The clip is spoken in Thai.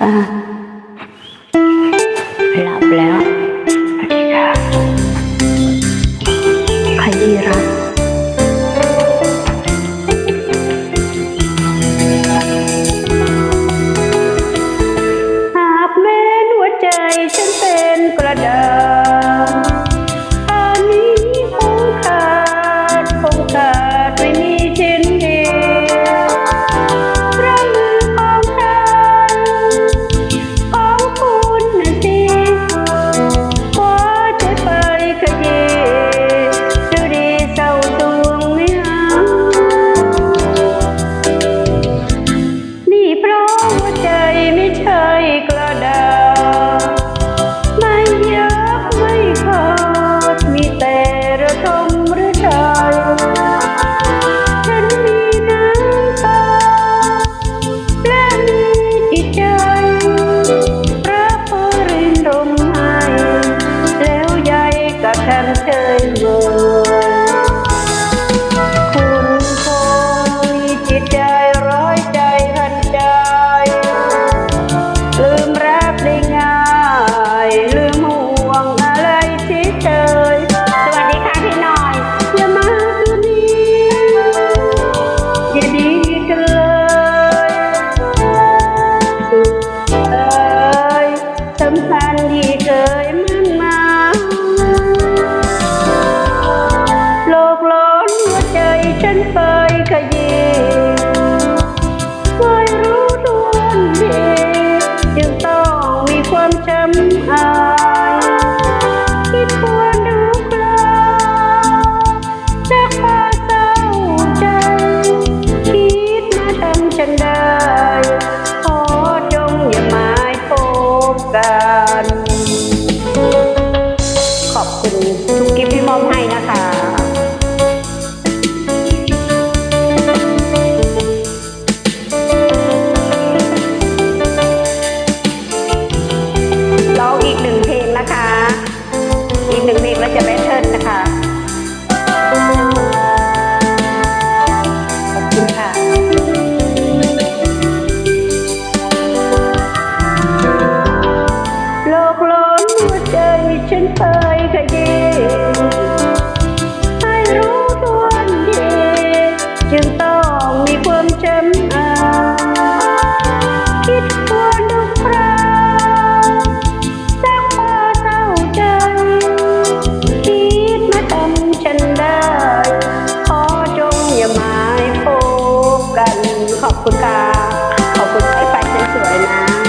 หลับแล้วขดีค่ะใครดีรัก tango ความจำอายคิดควรดูกอเปล่าจะพาเศร้าใจ คิดมาทำฉันได้ ขอจงอย่าหมายพบกัน ขอบคุณทุกกิฟที่มอบให้นะคะ ขอบคุณค่ะ ขอบคุณไอ้ไฟสวยๆนะ